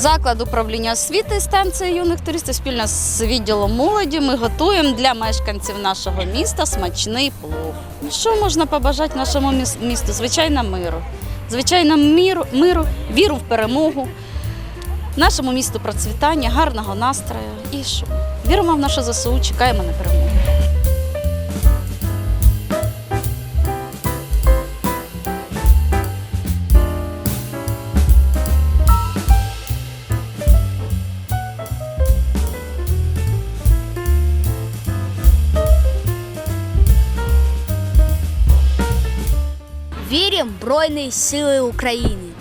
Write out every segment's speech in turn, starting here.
Заклад управління освіти станція юних туристів спільно з відділом молоді ми готуємо для мешканців нашого міста смачний плов. Що можна побажати нашому міс- місту? Звичайно, миру. Звичайно, миру, миру, віру в перемогу, нашому місту процвітання, гарного настрою. І що? Віримо в наше ЗСУ, чекаємо на перемогу. Віримо в Збройні Сили України.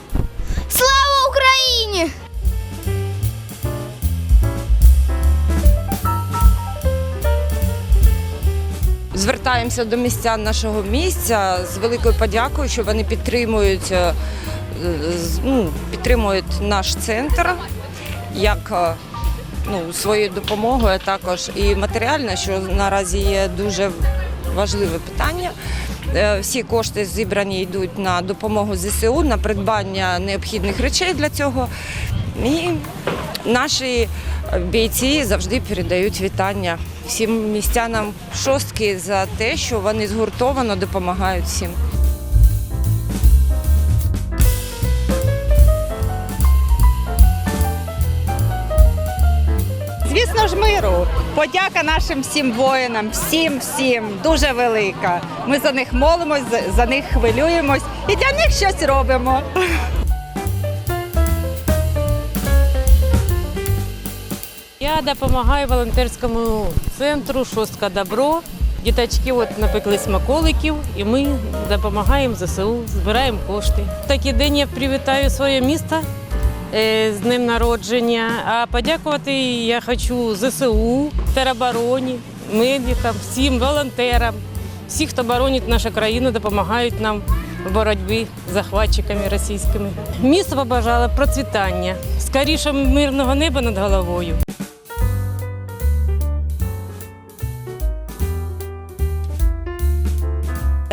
Слава Україні! Звертаємося до містян нашого місця з великою подякою, що вони підтримують, е, з- ну, підтримують наш центр як е, ну, своєю допомогою, а також і матеріально, що наразі є дуже важливе питання. Е, Всі кошти зібрані йдуть на допомогу ЗСУ, на придбання необхідних речей для цього. І наші бійці завжди передають вітання всім містянам шостки за те, що вони згуртовано допомагають всім. Звісно ж, миру. Подяка нашим всім воїнам, всім, всім дуже велика. Ми за них молимось, за- них хвилюємось і для них щось робимо. Я допомагаю волонтерському центру Шостка Добро. Діточки от напекли смаколиків, і ми допомагаємо ЗСУ, збираємо кошти. В такий день я привітаю своє місто з днем народження. А подякувати я хочу ЗСУ, теробороні, медикам, всім волонтерам, всі, хто боронить нашу країну, допомагають нам в боротьбі з захватчиками російськими. Місто побажало процвітання, скоріше мирного неба над головою.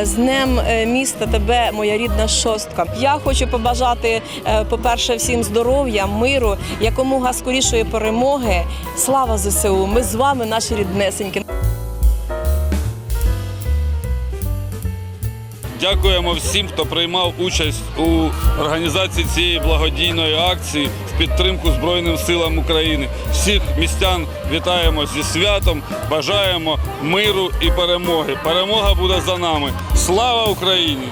З днем е, міста тебе, моя рідна шостка. Я хочу побажати, е, по-перше, всім здоров'я, миру, якомога скорішої перемоги. Слава ЗСУ! Ми з вами, наші ріднесенькі. Дякуємо всім, хто приймав участь у організації цієї благодійної акції в підтримку Збройним силам України. Всіх містян вітаємо зі святом, бажаємо миру і перемоги. Перемога буде за нами. Слава Україні!